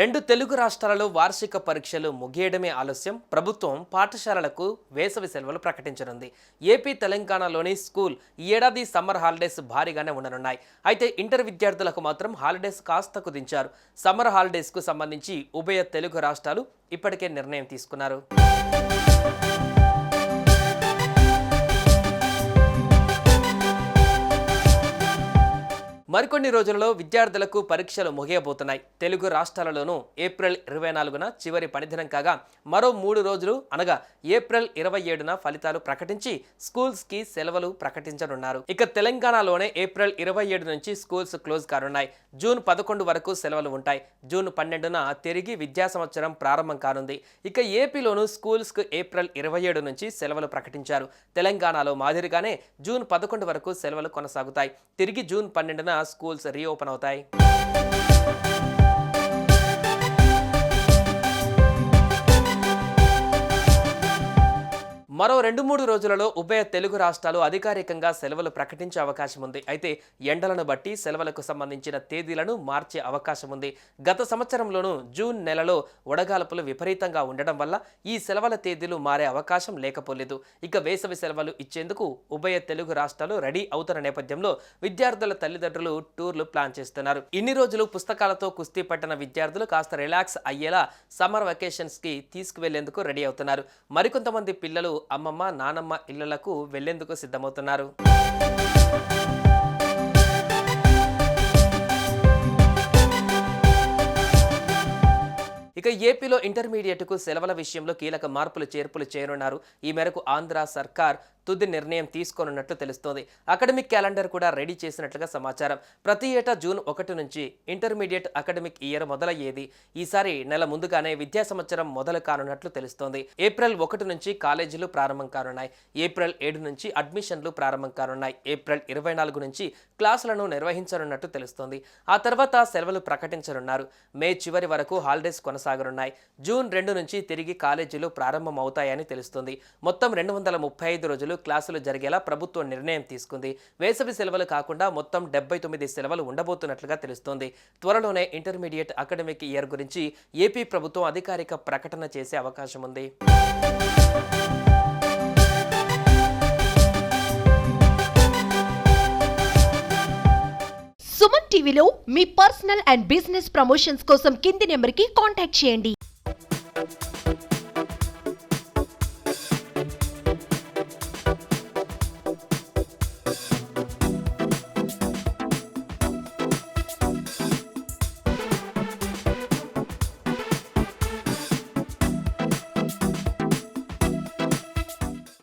రెండు తెలుగు రాష్ట్రాలలో వార్షిక పరీక్షలు ముగియడమే ఆలస్యం. ప్రభుత్వం పాఠశాలలకు వేసవి సెలవులు ప్రకటించనుంది. ఏపీ తెలంగాణలోని స్కూల్ ఈ ఏడాది సమ్మర్ హాలిడేస్ భారీగానే ఉండనున్నాయి. అయితే ఇంటర్ విద్యార్థులకు మాత్రం హాలిడేస్ కాస్త కుదించారు సమ్మర్ హాలిడేస్కు సంబంధించి ఉభయ తెలుగు రాష్ట్రాలు ఇప్పటికే నిర్ణయం తీసుకున్నారు. మరికొన్ని రోజులలో విద్యార్థులకు పరీక్షలు ముగియబోతున్నాయి. తెలుగు రాష్ట్రాలలోనూ ఏప్రిల్ ఇరవై నాలుగున చివరి పనిదినం కాగా మరో మూడు రోజులు అనగా ఏప్రిల్ ఇరవై ఏడున ఫలితాలు ప్రకటించి స్కూల్స్కి సెలవులు ప్రకటించనున్నారు. ఇక తెలంగాణలోనే ఏప్రిల్ ఇరవై ఏడు నుంచి స్కూల్స్ క్లోజ్ కానున్నాయి. జూన్ పదకొండు వరకు సెలవులు ఉంటాయి. జూన్ పన్నెండున తిరిగి విద్యా సంవత్సరం ప్రారంభం కానుంది. ఇక ఏపీలోనూ స్కూల్స్కు ఏప్రిల్ ఇరవై ఏడు నుంచి సెలవులు ప్రకటించారు. తెలంగాణలో మాదిరిగానే జూన్ పదకొండు వరకు సెలవులు కొనసాగుతాయి. తిరిగి జూన్ పన్నెండున स्कूल्स रीओपन होता है। మరో రెండు మూడు రోజులలో ఉభయ తెలుగు రాష్ట్రాలు అధికారికంగా సెలవులు ప్రకటించే అవకాశం ఉంది. అయితే ఎండలను బట్టి సెలవులకు సంబంధించిన తేదీలను మార్చే అవకాశం ఉంది. గత సంవత్సరంలోనూ జూన్ నెలలో వడగాల్పులు విపరీతంగా ఉండడం వల్ల ఈ సెలవుల తేదీలు మారే అవకాశం లేకపోలేదు. ఇక వేసవి సెలవులు ఇచ్చేందుకు ఉభయ తెలుగు రాష్ట్రాలు రెడీ అవుతున్న నేపథ్యంలో విద్యార్థుల తల్లిదండ్రులు టూర్లు ప్లాన్ చేస్తున్నారు. ఇన్ని రోజులు పుస్తకాలతో కుస్తీ పట్టిన విద్యార్థులు కాస్త రిలాక్స్ అయ్యేలా సమ్మర్ వెకేషన్స్కి తీసుకువెళ్ళేందుకు రెడీ అవుతున్నారు. మరికొంతమంది పిల్లలు అమ్మమ్మ నానమ్మ ఇళ్ళకు వెళ్ళేందుకు సిద్ధమవుతున్నారు. ఇక ఏపీలో ఇంటర్మీడియట్కు సెలవుల విషయంలో కీలక మార్పులు చేర్పులు చేయనున్నారు. ఈ మేరకు ఆంధ్ర సర్కార్ తుది నిర్ణయం తీసుకోనున్నట్లు తెలుస్తోంది. అకాడమిక్ క్యాలెండర్ కూడా రెడీ చేసినట్లుగా సమాచారం. ప్రతి ఏటా జూన్ ఒకటి నుంచి ఇంటర్మీడియట్ అకాడమిక్ ఇయర్ మొదలయ్యేది. ఈసారి నెల ముందుగానే విద్యా సంవత్సరం మొదలు కానున్నట్లు తెలుస్తోంది. ఏప్రిల్ ఒకటి నుంచి కాలేజీలు ప్రారంభం కానున్నాయి. ఏప్రిల్ ఏడు నుంచి అడ్మిషన్లు ప్రారంభం కానున్నాయి. ఏప్రిల్ ఇరవై నాలుగు నుంచి క్లాసులను నిర్వహించనున్నట్టు తెలుస్తోంది. ఆ తర్వాత సెలవులు ప్రకటించనున్నారు. మే చివరి వరకు హాలిడేస్ కొనసాగనున్నాయి. జూన్ రెండు నుంచి తిరిగి కాలేజీలు ప్రారంభం అవుతాయని తెలుస్తుంది. మొత్తం రెండు వందల ముప్పై ఐదు రోజులు క్లాసులు జరిగేలా ప్రభుత్వం నిర్ణయం తీసుకుంది. వేసవి సెలవులు కాకుండా మొత్తం డెబ్బై తొమ్మిది సెలవులు ఉండబోతున్నట్లుగా తెలుస్తోంది. త్వరలోనే ఇంటర్మీడియట్ అకాడమిక్ ఇయర్ గురించి ఏపీ ప్రభుత్వం అధికారిక ప్రకటన చేసే అవకాశం ఉంది. సుమన్ టీవీలో మీ పర్సనల్ అండ్ బిజినెస్ ప్రమోషన్స్ కోసం కింది నెంబర్కి కాంటాక్ట్ చేయండి.